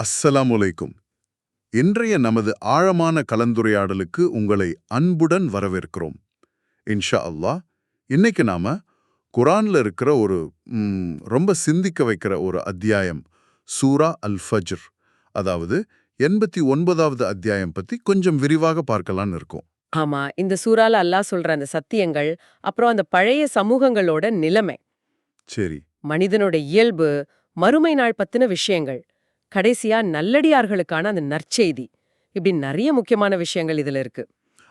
அஸ்ஸலாமு அலைக்கும். இன்றைய நமது ஆழமான கலந்துரையாடலுக்கு உங்களை அன்புடன் வரவேற்கிறோம். இன்ஷா அல்லாஹ் இன்னைக்கு நாம குரான்ல இருக்கிற ஒரு ரொம்ப சிந்திக்க வைக்கிற ஒரு அத்தியாயம் சூரா அல் ஃபஜ்ர் அதாவது எண்பத்தி ஒன்பதாவது அத்தியாயம் பத்தி கொஞ்சம் விரிவாக பார்க்கலாம்னு இருக்கோம். ஆமா இந்த சூறால அல்லாஹ் சொல்ற அந்த சத்தியங்கள் அப்புறம் அந்த பழைய சமூகங்களோட நிலைமை. சரி. மனிதனோட இயல்பு மறுமை நாள் பத்தின விஷயங்கள் கடைசியா நல்லடியார்களுக்கான அந்த நற்செய்தி. இப்படி நிறைய முக்கியமான விஷயங்கள் இதுல இருக்கு.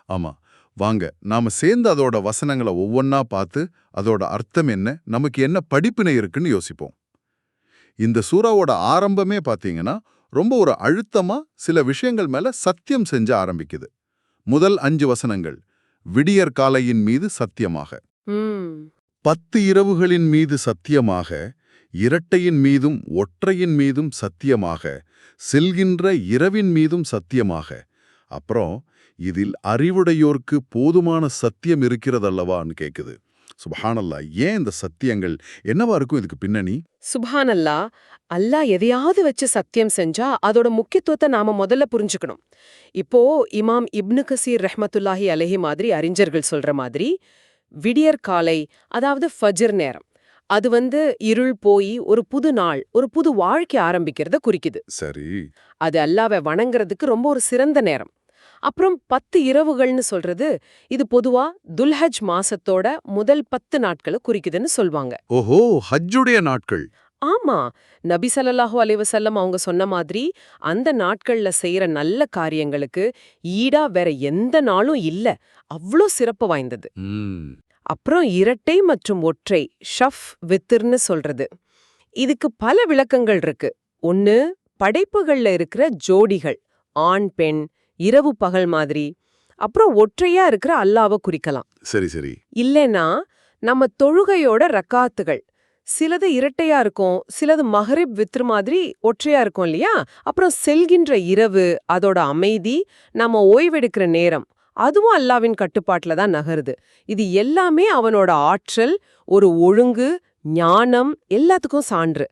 ஆமா. வாங்க நாம சேர்ந்து அதோட வசனங்களை ஒவ்வொன்னா பார்த்து அதோட அர்த்தம் என்ன நமக்கு என்ன படிப்பினை இருக்குன்னு யோசிப்போம். இந்த சூறாவோட ஆரம்பமே பாத்தீங்கன்னா ரொம்ப ஒரு அழுத்தமா சில விஷயங்கள் மேல சத்தியம் செஞ்ச ஆரம்பிக்குது. முதல் அஞ்சு வசனங்கள் விடியற் காலையின் மீது சத்தியமாக. பத்து இரவுகளின் மீது சத்தியமாக இரட்டையின் மீதும் ஒற்றையின் மீதும் சத்தியமாக செல்கின்ற இரவின் மீதும் சத்தியமாக. அப்புறம் இதில் அறிவுடையோர்க்கு போதுமான சத்தியம் இருக்கிறதல்லவான்னு கேட்குது சுபஹானல்லா ஏன் இந்த சத்தியங்கள்? என்னவா இருக்கும் இதுக்கு பின்னணி? சுபஹானல்லா அல்லா எதையாவது வச்சு சத்தியம் செஞ்சா அதோட முக்கியத்துவத்தை நாம முதல்ல புரிஞ்சுக்கணும். இப்போ இமாம் இப்னு கசீர் ரஹமத்துல்லாஹி அலஹி மாதிரி அறிஞர்கள் சொல்ற மாதிரி விடியற் காலை அதாவது ஃபஜ்ர் நேரம். அது வந்து இருள் போய் ஒரு புது நாள் ஒரு புது வாழ்க்கை ஆரம்பிக்கிறத குறிக்குது. சரி. அது அல்லாவை வணங்குறதுக்கு ரொம்ப ஒரு சிறந்த நேரம். அப்புறம் பத்து இரவுகள்னு சொல்றது இது பொதுவா துல்ஹஜ் மாசத்தோட முதல் பத்து நாட்களை குறிக்குதுன்னு சொல்வாங்க. ஓஹோ ஹஜ்ஜுடைய நாட்கள். ஆமா நபி ஸல்லல்லாஹு அலைஹி வஸல்லம் அவங்க சொன்ன மாதிரி அந்த நாட்கள்ல செய்யற நல்ல காரியங்களுக்கு ஈடா வேற எந்த நாளும் இல்ல. அவ்ளோ சிறப்பு வாய்ந்தது. அப்புறம் இரட்டை மற்றும் ஒற்றை ஷஃப் வித்திர்னு சொல்றது. இதுக்கு பல விளக்கங்கள் இருக்கு. ஒன்னு படைப்புகள்ல இருக்கிற ஜோடிகள் ஆண் பெண் இரவு பகல் மாதிரி. அப்புறம் ஒற்றையா இருக்கிற அல்லாவை குறிக்கலாம். சரி சரி. இல்லைன்னா நம்ம தொழுகையோட ரக்காத்துகள். சிலது இரட்டையா இருக்கும் சிலது மஹரிப் வித்ரு மாதிரி ஒற்றையா இருக்கும் இல்லையா? அப்புறம் செல்கின்ற இரவு அதோட அமைதி நம்ம ஓய்வெடுக்கிற நேரம். அதுவும் அல்லாவின் கட்டுப்பாட்டுல தான் நகருது. இது எல்லாமே அவனோட ஆற்றல் ஒரு ஒழுங்கு ஞானம் எல்லாத்துக்கும் சான்று.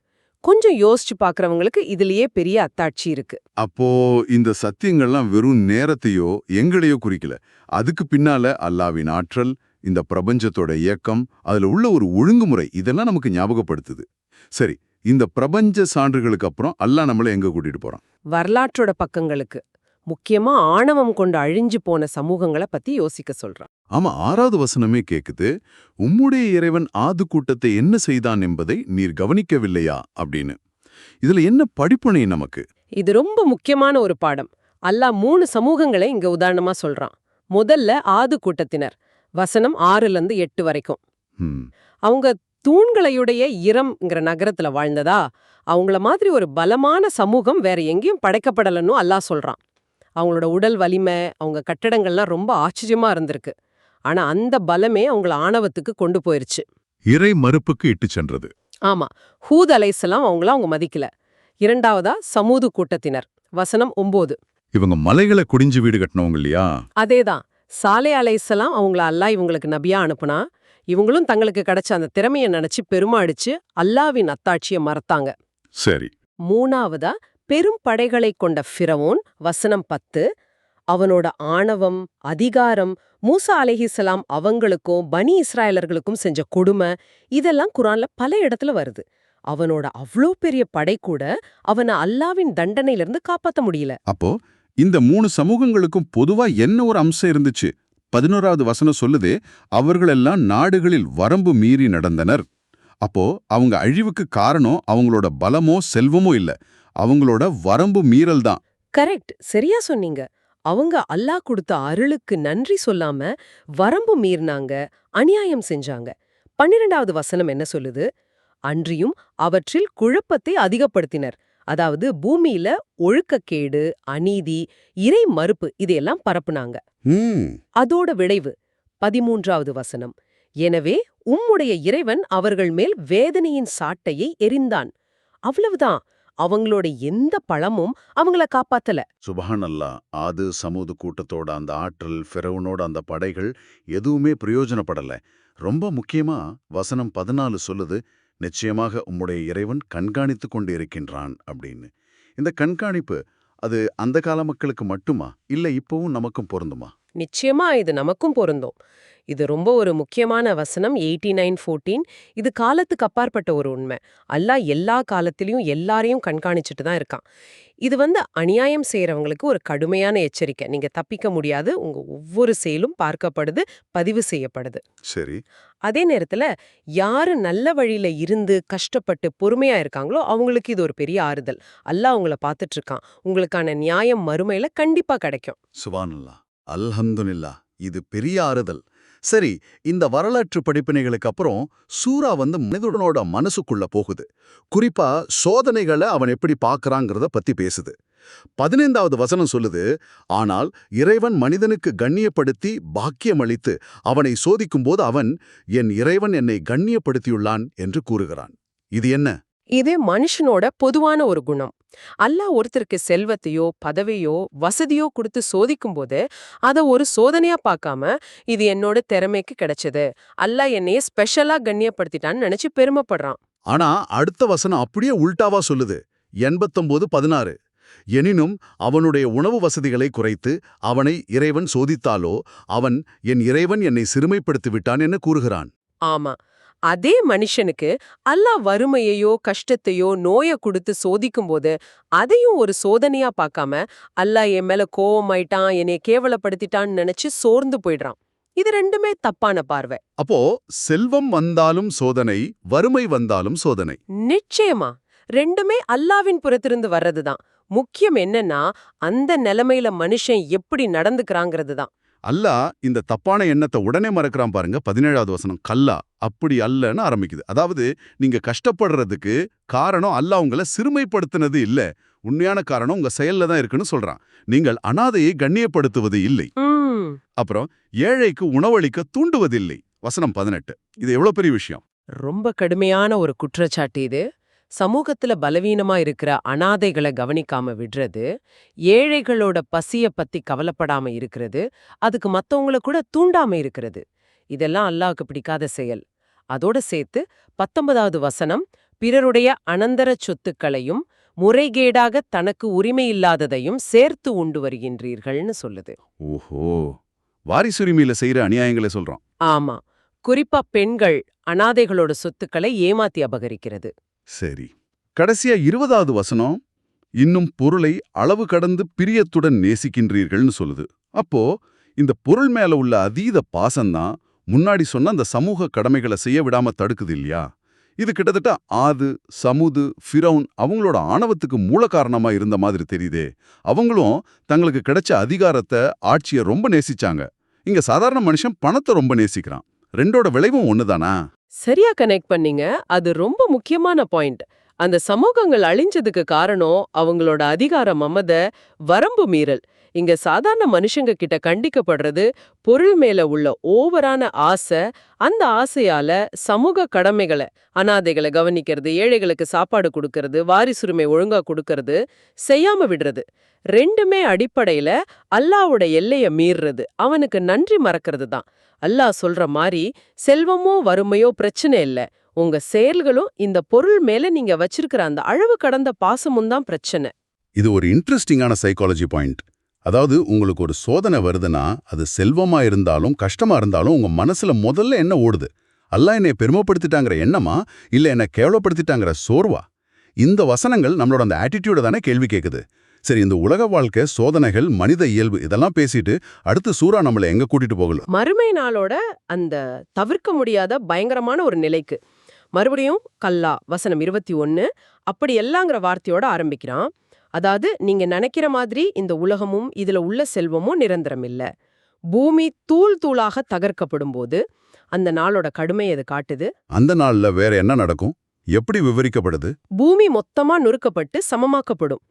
கொஞ்சம் யோசிச்சு பார்க்கறவங்களுக்கு இதுலயே பெரிய அத்தாட்சி இருக்கு. அப்போ இந்த சத்தியங்கள்லாம் வெறும் நேரத்தையோ எங்களையோ குறிக்கல. அதுக்கு பின்னால அல்லாவின் ஆற்றல் இந்த பிரபஞ்சத்தோட இயக்கம் அதுல உள்ள ஒரு ஒழுங்குமுறை இதெல்லாம் நமக்கு ஞாபகப்படுத்துது. சரி இந்த பிரபஞ்ச சான்றுகளுக்கு அப்புறம் அல்லாஹ் நம்மள எங்க கூட்டிட்டு போறான்? வரலாற்றோட பக்கங்களுக்கு. முக்கியமா ஆணவம் கொண்டு அழிஞ்சு போன சமூகங்களை பத்தி யோசிக்க சொல்றான். ஆமா ஆறாவது வசனமே கேக்குது உம்முடைய இறைவன் ஆது கூட்டத்தை என்ன செய்தான் என்பதை நீர் கவனிக்கவில்லையா? அப்படின்னு. இதுல என்ன படிப்பனை நமக்கு? இது ரொம்ப முக்கியமான ஒரு பாடம். அல்லாஹ் மூணு சமூகங்களை இங்க உதாரணமா சொல்றான். முதல்ல ஆது கூட்டத்தினர் வசனம் ஆறுல இருந்து எட்டு வரைக்கும். அவங்க தூண்களையுடைய இரம்ங்கிற நகரத்துல வாழ்ந்ததா? அவங்கள மாதிரி ஒரு பலமான சமூகம் வேற எங்கேயும் படைக்கப்படலன்னு அல்லாஹ் சொல்றான். அவங்களோட உடல் வலிமை அவங்க கட்டடங்கள்லாம் ரொம்ப ஆச்சரியமா இருந்திருக்கு. ஆனா அந்த பலமே அவங்கள ஆணவத்துக்கு கொண்டு போயிருச்சு. இறை மறுப்புக்கு இட்டு சென்றது. ஆமா. ஹூத் அலைசலாம் அவங்கள அவங்க மதிக்கல. இரண்டாவதா சமூது கூட்டத்தினர். வசனம் ஒம்போது. இவங்க மலைகளை குடிஞ்சு வீடு கட்டினவங்க இல்லையா? அதேதான். சாலே அலைசலாம் அவங்கள அல்லாஹ் இவங்களுக்கு நபியா அனுப்புனா இவங்களும் தங்களுக்கு கிடைச்ச அந்த திறமைய நினைச்சு பெருமாடிச்சு அல்லாவின் அத்தாட்சிய மறத்தாங்க. சரி. மூணாவதா பெரும் படைகளைக் கொண்ட ஃபிரவோன் வசனம் பத்து அவனோட ஆணவம் அதிகாரம் மூசா அலஹிசலாம் அவங்களுக்கும் பனி இஸ்ராயலர்களுக்கும் செஞ்ச கொடுமை இதெல்லாம் குரான்ல பல இடத்துல வருது. அவனோட அவ்ளோ பெரிய படை கூட அவனை அல்லாவின் தண்டனையிலிருந்து காப்பாத்த முடியல. அப்போ இந்த மூணு சமூகங்களுக்கும் பொதுவா என்ன ஒரு அம்சம் இருந்துச்சு? பதினோராவது வசனம் சொல்லுது அவர்களெல்லாம் நாடுகளில் வரம்பு மீறி நடந்தனர். அப்போ அவங்க அழிவுக்கு காரணம் அவங்களோட பலமோ செல்வமோ இல்ல. அவங்களோட வரம்பு மீறல் தான். கரெக்ட். சரியா சொன்னீங்க. அவங்க அல்லாஹ் கொடுத்த அருளுக்கு நன்றி சொல்லாம வரம்பு மீறினாங்க அநியாயம் செஞ்சாங்க. பன்னிரெண்டாவது வசனம் என்ன சொல்லுது? அன்றியும் அவற்றில் குழப்பத்தை அதிகப்படுத்தினர். அதாவது பூமியில ஒழுக்கக்கேடு அநீதி இறை மறுப்பு இதையெல்லாம் பரப்புனாங்க. அதோட விளைவு பதிமூன்றாவது வசனம். எனவே உம்முடைய இறைவன் அவர்கள் மேல் வேதனையின் சாட்டையை எரிந்தான். அவ்வளவுதான். அவங்களோட எந்த பழமும் அவங்கள காப்பாத்தல. சுபஹானல்லா ஆது சமூது கூட்டத்தோட அந்த ஆற்றல் ஃபெரவுனோட அந்த படைகள் எதுவுமே பிரயோஜனப்படல. ரொம்ப முக்கியமா வசனம் பதினாலு சொல்லுது நிச்சயமாக உம்முடைய இறைவன் கண்காணித்துக் கொண்டு இருக்கின்றான் அப்படின்னு. இந்த கண்காணிப்பு அது அந்த கால மக்களுக்கு மட்டுமா? இல்ல இப்பவும் நமக்கும் பொருந்துமா? நிச்சயமா இது நமக்கும் பொருந்தும். இது ரொம்ப ஒரு முக்கியமான வசனம் எயிட்டி நைன் ஃபோர்டீன். இது காலத்துக்கு அப்பாற்பட்ட ஒரு உண்மை. அல்லாஹ் எல்லா காலத்திலயும் எல்லாரையும் கண்காணிச்சுட்டு தான் இருக்கான். இது வந்து அநியாயம் செய்யறவங்களுக்கு ஒரு கடுமையான எச்சரிக்கை. நீங்க தப்பிக்க முடியாது. உங்க ஒவ்வொரு செயலும் பார்க்கப்படுது பதிவு செய்யப்படுது. சரி. அதே நேரத்துல யாரு நல்ல வழியில இருந்து கஷ்டப்பட்டு பொறுமையா இருக்காங்களோ அவங்களுக்கு இது ஒரு பெரிய ஆறுதல். அல்லாஹ் உங்களை பார்த்துட்டு இருக்கான். உங்களுக்கான நியாயம் மறுமையில கண்டிப்பா கிடைக்கும். சுபானல்லா அல்ஹந்துனில்லா இது பெரிய ஆறுதல். சரி இந்த வரலாற்று படிப்பினைகளுக்கு அப்புறம் சூரா வந்து மனிதனோட மனசுக்குள்ள போகுது. குறிப்பா சோதனைகளை அவன் எப்படி பார்க்கறாங்கிறத பத்தி பேசுது. பதினைந்தாவது வசனம் சொல்லுது ஆனால் இறைவன் மனிதனுக்கு கண்ணியப்படுத்தி பாக்கியமளித்து அவனை சோதிக்கும்போது அவன் என் இறைவன் என்னை கண்ணியப்படுத்தியுள்ளான் என்று கூறுகிறான். இது என்ன? இது மனுஷனோட பொதுவான ஒரு குணம். அல்லாஹ் ஒருத்தருக்கு செல்வத்தையோ பதவியோ வசதியோ கொடுத்து சோதிக்கும்போது அத ஒரு சோதனையா பார்க்காம இது என்னோட திறமைக்கு கிடைச்சது. அல்லாஹ் என்னைய ஸ்பெஷலா கண்ணியப்படுத்திட்டான்னு நினைச்சு பெருமைப்படுறான். ஆனா அடுத்த வசனம் அப்படியே உல்டாவா சொல்லுது. எண்பத்தொன்பது பதினாறு. எனினும் அவனுடைய உணவு வசதிகளை குறைத்து அவனை இறைவன் சோதித்தாலோ அவன் என் இறைவன் என்னை சிறுமைப்படுத்தி விட்டான் என கூறுகிறான். ஆமா. அதே மனுஷனுக்கு அல்லாஹ் வறுமையையோ கஷ்டத்தையோ நோய கொடுத்து சோதிக்கும்போது அதையும் ஒரு சோதனையா பார்க்காம அல்லாஹ் என் மேல கோவமாயிட்டான் என்னைய கேவலப்படுத்திட்டான்னு நினைச்சு சோர்ந்து போயிடுறான். இது ரெண்டுமே தப்பான பார்வை. அப்போ செல்வம் வந்தாலும் சோதனை வறுமை வந்தாலும் சோதனை. நிச்சயமா. ரெண்டுமே அல்லாவின் புறத்திலிருந்து வர்றதுதான். முக்கியம் என்னன்னா அந்த நிலைமையில மனுஷன் எப்படி நடந்துக்கிறாங்கிறது தான் அல்லாஹ் இந்த தப்பான எண்ணத்தை உடனே மறக்கிறான் பாருங்க. பதினேழாவது வசனம் கல்லா அப்படி அல்லன்னு ஆரம்பிக்குது. அதாவது நீங்க கஷ்டப்படுறதுக்கு காரணம் அல்லாஹ் உங்களை சிறுமைப்படுத்தினது இல்ல. உண்மையான காரணம் உங்க செயல்ல தான் இருக்குன்னு சொல்றான். நீங்கள் அனாதையை கண்ணியப்படுத்துவது இல்லை. அப்புறம் ஏழைக்கு உணவளிக்க தூண்டுவதில்லை. வசனம் பதினெட்டு. இது எவ்வளவு பெரிய விஷயம்? ரொம்ப கடுமையான ஒரு குற்றச்சாட்டு இது. சமூகத்துல பலவீனமா இருக்கிற அனாதைகளை கவனிக்காம விடுறது ஏழைகளோட பசிய பத்தி கவலைப்படாம இருக்கிறது அதுக்கு மத்தவங்கள கூட தூண்டாம இருக்கிறது. இதெல்லாம் அல்லாஹ்க்கு பிடிக்காத செயல். அதோட சேர்த்து பத்தொன்பதாவது வசனம் பிறருடைய அனந்தர சொத்துக்களையும் முறைகேடாக தனக்கு உரிமை இல்லாததையும் சேர்த்து உண்டு வருகின்றீர்கள்னு சொல்லுது. ஓஹோ! வாரிசுரிமையில செய்யற அநியாயங்களை சொல்றான். ஆமா. குறிப்பா பெண்கள் அனாதைகளோட சொத்துக்களை ஏமாத்தி அபகரிக்கிறது. சரி. கடைசியா இருபதாவது வசனம் இன்னும் பொருளை அளவு கடந்து பிரியத்துடன் நேசிக்கின்றீர்கள்னு சொல்லுது. அப்போ இந்த பொருள் மேல உள்ள அதீத பாசம்தான் முன்னாடி சொன்ன அந்த சமூக கடமைகளை செய்ய விடாம தடுக்குது இல்லையா? இது கிட்டத்தட்ட ஆது சமுது ஃபிரௌன் அவங்களோட ஆணவத்துக்கு மூல காரணமா இருந்த மாதிரி தெரியுதே. அவங்களும் தங்களுக்கு கிடைச்ச அதிகாரத்தை ஆட்சியை ரொம்ப நேசிச்சாங்க. இங்க சாதாரண மனுஷன் பணத்தை ரொம்ப நேசிக்கிறான். ரெண்டோட விளைவும் ஒண்ணுதானா? சரியா கனெக்ட் பண்ணீங்க. அது ரொம்ப முக்கியமான பாயிண்ட் அந்த சமூகங்கள் அழிஞ்சதுக்கு காரணம் அவங்களோட அதிகார மமத வரம்பு மீறல். இங்க சாதாரண மனுஷங்க கிட்ட கண்டிக்கப்படுறது பொருள் மேல உள்ள ஓவரான ஆசை அந்த ஆசையால சமூக கடமைகளை அனாதைகளை கவனிக்கிறது ஏழைகளுக்கு சாப்பாடு கொடுக்கறது வாரிசுரிமை ஒழுங்கா கொடுக்கறது செய்யாம விடுறது. ரெண்டுமே அடிப்படையில அல்லாவோட எல்லைய மீறுறது. அவனுக்கு நன்றி மறக்கிறது தான். அல்லாஹ் சொல்ற மாதிரி செல்வமோ வறுமையோ பிரச்சனை இல்ல. உங்க செயல்களும் இந்த பொருள் மேல நீங்க வச்சிருக்கிற அந்த அளவு கடந்த பாசமும் தான் பிரச்சனை. இது ஒரு இன்ட்ரெஸ்டிங்கான சைக்காலஜி பாயிண்ட் அதாவது உங்களுக்கு ஒரு சோதனை வருதுன்னா அது செல்வமா இருந்தாலும் கஷ்டமா இருந்தாலும் உங்க மனசுல முதல்ல என்ன ஓடுது? அல்லா என்னை பெருமைப்படுத்திட்டாங்கிற எண்ணமா? இல்ல என்ன கேவலப்படுத்திட்டாங்கிற சோர்வா? இந்த வசனங்கள் நம்மளோட அந்த ஆட்டிடியூட தானே கேள்வி கேக்குது. சரி இந்த உலக வாழ்க்கை சோதனைகள் மனித இயல்பு இதெல்லாம் பேசிட்டு அடுத்து சூரா நம்மளை எங்க கூட்டிட்டு போகல மறுமை நாளோட அந்த தவிர்க்க முடியாத பயங்கரமான ஒரு நிலைக்கு. மறுபடியும் கல்லா வசனம் இருபத்தி ஒன்னு அப்படி எல்லாங்கிற வார்த்தையோட ஆரம்பிக்கிறான். அதாவது நீங்க நினைக்கிற மாதிரி இந்த உலகமும் இதுல உள்ள செல்வமும் நிரந்தரம் இல்ல பூமி தூள் தூளாக தகர்க்கப்படும் போது அந்த நாளோட கடுமை அது காட்டுது? அந்த நாள்ல வேற என்ன நடக்கும்? எப்படி விவரிக்கப்படுது? பூமி மொத்தமா நொறுக்கப்பட்டு சமமாக்கப்படும்.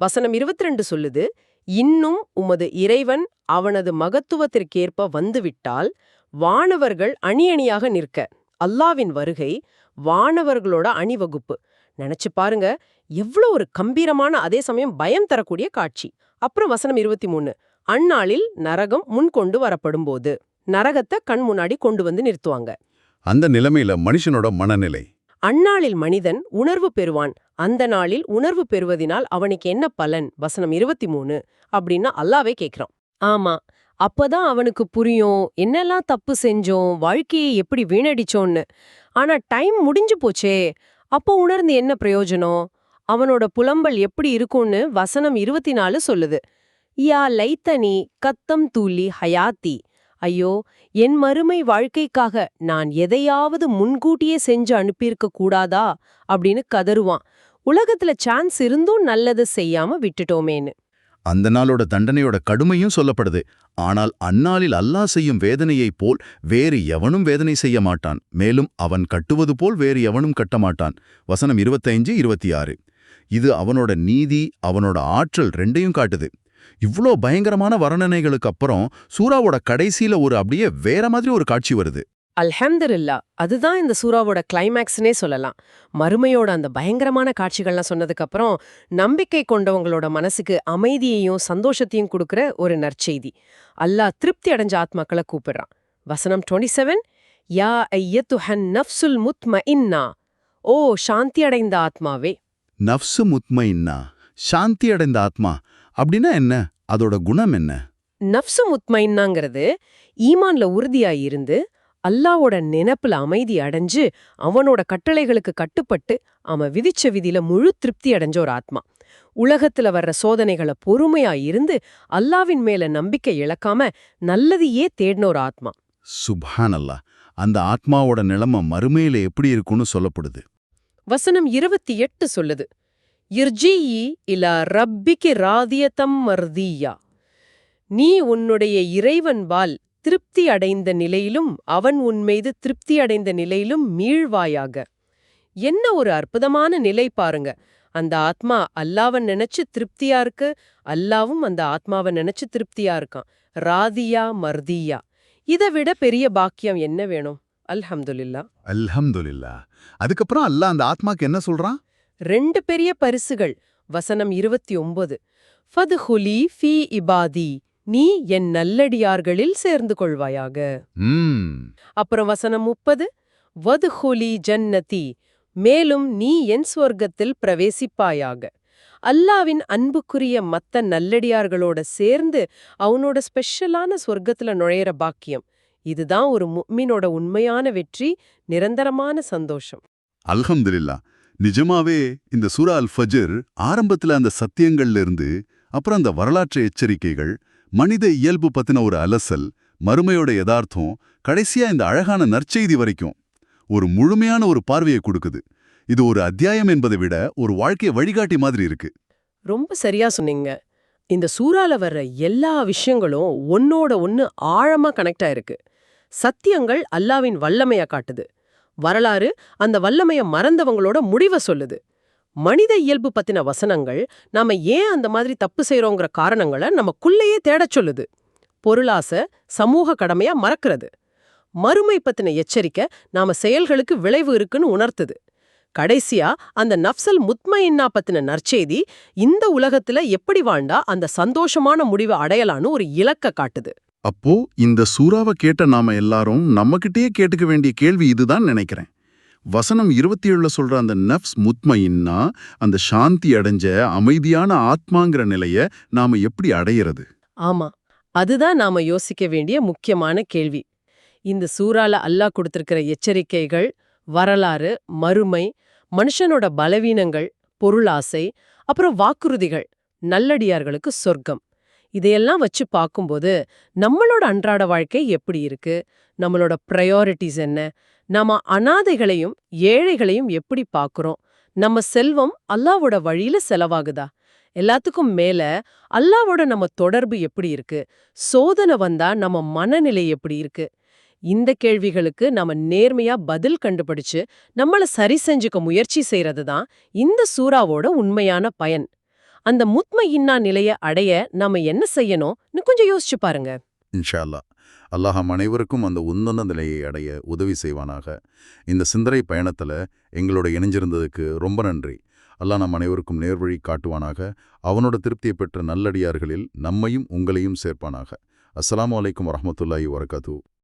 வசனம் 22 சொல்லுது இன்னும் உமது இறைவன் அவனது மகத்துவத்திற்கேற்ப வந்துவிட்டால் வானவர்கள் அணி அணியாக நிற்க அல்லாவின் வருகை வானவர்களோட அணிவகுப்பு. நினைச்சு பாருங்க எவ்வளோ ஒரு கம்பீரமான அதே சமயம் பயம் தரக்கூடிய காட்சி. அப்புறம் வசனம் 23 அந்நாளில் நரகம் முன் கொண்டு வரப்படும் போது நரகத்தை கண் முன்னாடி கொண்டு வந்து நிறுத்துவாங்க. அந்த நிலைமையில மனுஷனோட மனநிலை? அந்நாளில் மனிதன் உணர்வு பெறுவான். அந்த நாளில் உணர்வு பெறுவதினால் அவனுக்கு என்ன பலன்? வசனம் இருபத்தி மூணு அப்படின்னு அல்லாவே கேக்குறான். ஆமா அப்பதான் அவனுக்கு புரியும் என்னெல்லாம் தப்பு செஞ்சோம் வாழ்க்கையை எப்படி வீணடிச்சோன்னு ஆனா டைம் முடிஞ்சு போச்சே அப்போ உணர்ந்து என்ன பிரயோஜனம்? அவனோட புலம்பல் எப்படி இருக்கும்னு வசனம் இருபத்தி நாலு சொல்லுது. யா லைத்தனி கத்தம் தூலி ஹயாத்தி. ஐயோ என் மறுமை வாழ்க்கைக்காக நான் எதையாவது முன்கூட்டியே செஞ்சு அனுப்பியிருக்க கூடாதா? அப்படின்னு கதறுவான். உலகத்துல சான்ஸ் இருந்தும் நல்லது செய்யாம விட்டுட்டோமேன்னு. அந்த நாளோட தண்டனையோட கடுமையும் சொல்லப்படுது. ஆனால் அந்நாளில் அல்லாஹ் செய்யும் வேதனையைப் போல் வேறு எவனும் வேதனை செய்ய மாட்டான். மேலும் அவன் கட்டுவது போல் வேறு எவனும் கட்ட மாட்டான். வசனம் இருபத்தைஞ்சு இருபத்தி ஆறு இது அவனோட நீதி அவனோட ஆற்றல் ரெண்டையும் காட்டுது. இவ்ளோ பயங்கரமான வர்ணனைகளுக்கு அப்புறம் சூராவோட கடைசியில ஒரு அப்படியே வேற மாதிரி ஒரு காட்சி வருது. அல்ஹம்துலில்லா அதுதான் இந்த சூறாவோட கிளைமேக்ஸ்னே சொல்லலாம். மறுமையோட அந்த பயங்கரமான காட்சிகள்லாம் சொன்னதுக்கு அப்புறம் நம்பிக்கை கொண்டவங்களோட மனசுக்கு அமைதியையும் சந்தோஷத்தையும் கொடுக்கிற ஒரு நற்செய்தி. அல்லாஹ் திருப்தி அடைஞ்ச ஆத்மாக்களை கூப்பிடுறான். வசனம் 27 செவன் யா ஐயத்துஹன் நஃப்சுல் முத்ம இன்னா ஓ சாந்தி அடைந்த ஆத்மாவே. நஃப்சு முத்மைன்னா சாந்தி அடைந்த ஆத்மா. அப்படின்னா என்ன? அதோட குணம் என்ன? நஃப்சு முத்மைன்னாங்கிறது ஈமான்ல உறுதியாய் இருந்து அல்லாவோட நினைப்புல அமைதி அடைஞ்சு அவனோட கட்டளைகளுக்கு கட்டுப்பட்டு அவன் விதிச்ச விதியில முழு திருப்தி அடைஞ்ச ஒரு ஆத்மா. உலகத்துல வர்ற சோதனைகளை பொறுமையா இருந்து அல்லாவின் மேல நம்பிக்கை இழக்காம நல்லதையே தேடின ஒரு ஆத்மா. சுப்ஹான் அல்லாஹ் அந்த ஆத்மாவோட நிலைமை மறுமையில எப்படி இருக்கும்னு சொல்லப்படுது? வசனம் இருபத்தி எட்டு சொல்லுது. இர்ஜியி இலா ரப்பிக்கு ராதியதம் மர்தியா. நீ உன்னுடைய இறைவன்பால் திருப்தி அடைந்த நிலையிலும் அவன் உன்மீது திருப்தி அடைந்த நிலையிலும் மீழ்வாயாக என்ன ஒரு அற்புதமான நிலை பாருங்க. அந்த ஆத்மா அல்லாவன் நினைச்சு திருப்தியா இருக்கு? அல்லாவும் அந்த ஆத்மாவை நினைச்சு திருப்தியா இருக்கான். ராதியா மர்தியா. இதை விட பெரிய பாக்கியம் என்ன வேணும்? அல்ஹம்துலில்லா. அல்ஹம்துலில்லா. அதுக்கப்புறம் அல்லாஹ் அந்த ஆத்மாக்கு என்ன சொல்றான்? ரெண்டு பெரிய பரிசுகள். வசனம் இருபத்தி ஒன்பது. ஃபது ஹுலி ஃபி இபாதி. நீ என் நல்லடியார்களில் சேர்ந்து கொள்வாயாக அப்புறம் வசனம் முப்பது. வது ஹுலி ஜன்னதி மேலும் நீ என் சொர்க்கத்தில் பிரவேசிப்பாயாக. அல்லாவின் அன்புக்குரிய மத்த நல்லடியார்களோட சேர்ந்து அவனோட ஸ்பெஷலான சொர்க்கத்துல நுழையிற பாக்கியம். இதுதான் ஒரு முக்மினோட உண்மையான வெற்றி நிரந்தரமான சந்தோஷம். அல்ஹம்துலில்லா. நிஜமாவே இந்த சூரா அல் ஃபஜர் ஆரம்பத்துல அந்த சத்தியங்கள்ல இருந்து அப்புறம் அந்த வரலாற்று எச்சரிக்கைகள் மனித இயல்பு பத்தின ஒரு அலசல் மறுமையோட யதார்த்தம் கடைசியா இந்த அழகான நற்செய்தி வரைக்கும். ஒரு முழுமையான ஒரு பார்வையை கொடுக்குது. இது ஒரு அத்தியாயம் என்பதை விட ஒரு வாழ்க்கை வழிகாட்டி மாதிரி இருக்கு. ரொம்ப சரியா சொன்னீங்க. இந்த சூறால வர்ற எல்லா விஷயங்களும் ஒன்னோட ஒன்னு ஆழமா கனெக்ட் ஆயிருக்கு. சத்தியங்கள் அல்லாவின் வல்லமைய காட்டுது. வரலாறு அந்த வல்லமைய மறந்தவங்களோட முடிவை சொல்லுது. மனித இயல்பு பத்தின வசனங்கள் நாம ஏன் அந்த மாதிரி தப்பு செய்றோங்கிற காரணங்களை நமக்குள்ளேயே தேடச் சொல்லுது. பொருளாசை சமூக கடமையா மறக்கிறது. மறுமை பத்தின எச்சரிக்கை நாம செயல்களுக்கு விளைவு இருக்குன்னு உணர்த்துது. கடைசியா அந்த நஃப்சல் முத்மையின்னா பத்தின நற்செய்தி இந்த உலகத்துல எப்படி வாழ்ந்தா அந்த சந்தோஷமான முடிவை அடையலான்னு ஒரு இலக்க காட்டுது. அப்போ இந்த சூறாவை கேட்ட நாம எல்லாரும் நம்மகிட்டயே கேட்டுக்க வேண்டிய கேள்வி இதுதான் நினைக்கிறேன். வசனம் இருபத்தி ஏழுல சொல்ற அந்த நஃப்ஸ் முத்மையின்னா அந்த சாந்தி அடைஞ்ச அமைதியான ஆத்மாங்கிற நிலைய நாம எப்படி அடையிறது? ஆமா அதுதான் நாம யோசிக்க வேண்டிய முக்கியமான கேள்வி. இந்த சூறால அல்லாஹ் கொடுத்திருக்கிற எச்சரிக்கைகள் வரலாறு மறுமை மனுஷனோட பலவீனங்கள் பொருளாசை அப்புறம் வாக்குறுதிகள் நல்லடியார்களுக்கு சொர்க்கம். இதையெல்லாம் வச்சு பார்க்கும்போது நம்மளோட அன்றாட வாழ்க்கை எப்படி இருக்கு? நம்மளோட ப்ரையாரிட்டிஸ் என்ன? நாம அனாதைகளையும் ஏழைகளையும் எப்படி பார்க்குறோம் நம்ம செல்வம் அல்லாவோட வழியில செலவாகுதா? எல்லாத்துக்கும் மேல அல்லாவோட நம்ம தொடர்பு எப்படி இருக்கு? சோதனை வந்தா நம்ம மனநிலை எப்படி இருக்கு? இந்த கேள்விகளுக்கு நாம நேர்மையா பதில் கண்டுபிடிச்சு நம்மள சரி செஞ்சுக்க முயற்சி செய்யறது தான் இந்த சூறாவோட உண்மையான பயன். அந்த முத்மையின்னா இன்னா நிலைய அடைய நாம என்ன செய்யணும்னு கொஞ்சம் யோசிச்சு பாருங்க. இன்ஷால்லா அல்லாஹம் அனைவருக்கும் அந்த உன்னத நிலையை அடைய உதவி செய்வானாக. இந்த சிந்தனை பயணத்துல எங்களோட இணைஞ்சிருந்ததுக்கு ரொம்ப நன்றி. அல்லாஹ் நம் அனைவருக்கும் நேர்வழி காட்டுவானாக. அவனோட திருப்தியை பெற்ற நல்லடியார்களில் நம்மையும் உங்களையும் சேர்ப்பானாக. அஸ்லாம் அலைக்கும் வரமத்துல்லாஹி வரகாத்து